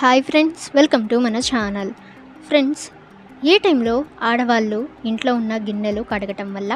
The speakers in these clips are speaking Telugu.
హాయ్ ఫ్రెండ్స్ వెల్కమ్ టు మన ఛానల్ ఫ్రెండ్స్ ఏ టైంలో ఆడవాళ్ళు ఇంట్లో ఉన్న గిన్నెలు కడగటం వల్ల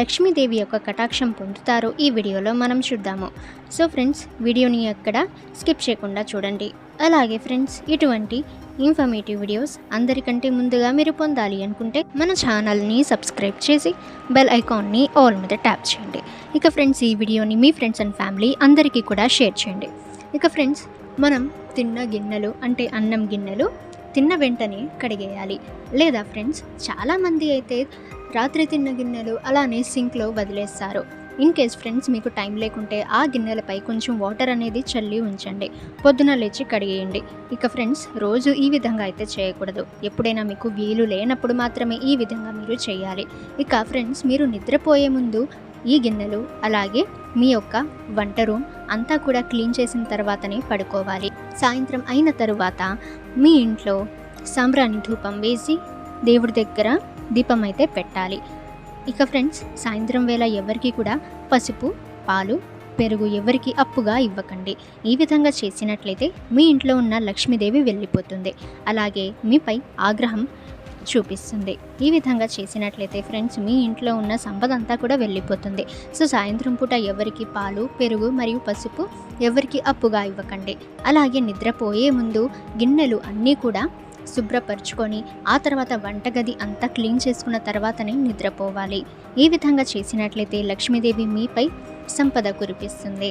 లక్ష్మీదేవి యొక్క కటాక్షం పొందుతారో ఈ వీడియోలో మనం చూద్దాము. సో ఫ్రెండ్స్ వీడియోని ఎక్కడ స్కిప్ చేయకుండా చూడండి. అలాగే ఫ్రెండ్స్ ఇటువంటి ఇన్ఫర్మేటివ్ వీడియోస్ అందరికంటే ముందుగా మీరు పొందాలి అనుకుంటే మన ఛానల్ని సబ్స్క్రైబ్ చేసి బెల్ ఐకాన్ని ఆల్ మీద ట్యాప్ చేయండి. ఇక ఫ్రెండ్స్ ఈ వీడియోని మీ ఫ్రెండ్స్ అండ్ ఫ్యామిలీ అందరికీ కూడా షేర్ చేయండి. ఇక ఫ్రెండ్స్ మనం తిన్న గిన్నెలు అంటే అన్నం గిన్నెలు తిన్న వెంటనే కడిగేయాలి. లేదా ఫ్రెండ్స్ చాలామంది అయితే రాత్రి తిన్న గిన్నెలు అలానే సింక్లో వదిలేస్తారు. ఇన్ కేస్ ఫ్రెండ్స్ మీకు టైం లేకుంటే ఆ గిన్నెలపై కొంచెం వాటర్ అనేది చల్లి ఉంచండి. పొద్దున లేచి కడిగేయండి. ఇక ఫ్రెండ్స్ రోజు ఈ విధంగా అయితే చేయకూడదు. ఎప్పుడైనా మీకు వీలు లేనప్పుడు మాత్రమే ఈ విధంగా మీరు చేయాలి. ఇక ఫ్రెండ్స్ మీరు నిద్రపోయే ముందు ఈ గిన్నెలు అలాగే మీ యొక్క వంట రూమ్ అంతా కూడా క్లీన్ చేసిన తర్వాతనే పడుకోవాలి. సాయంత్రం అయిన తరువాత మీ ఇంట్లో సాంబ్రాణి ధూపం వేసి దేవుడి దగ్గర దీపం అయితే పెట్టాలి. ఇక ఫ్రెండ్స్ సాయంత్రం వేళ ఎవరికి కూడా పసుపు పాలు పెరుగు ఎవరికి అప్పుగా ఇవ్వకండి. ఈ విధంగా చేసినట్లయితే మీ ఇంట్లో ఉన్న లక్ష్మీదేవి వెళ్ళిపోతుంది. అలాగే మీపై ఆగ్రహం చూపిస్తుంది. ఈ విధంగా చేసినట్లయితే ఫ్రెండ్స్ మీ ఇంట్లో ఉన్న సంపద అంతా కూడా వెళ్ళిపోతుంది. సో సాయంత్రం పూట ఎవరికి పాలు పెరుగు మరియు పసుపు ఎవరికి అప్పుగా ఇవ్వకండి. అలాగే నిద్రపోయే ముందు గిన్నెలు అన్నీ కూడా శుభ్రపరచుకొని ఆ తర్వాత వంటగది అంతా క్లీన్ చేసుకున్న తర్వాతనే నిద్రపోవాలి. ఈ విధంగా చేసినట్లయితే లక్ష్మీదేవి మీపై సంపద కురిపిస్తుంది.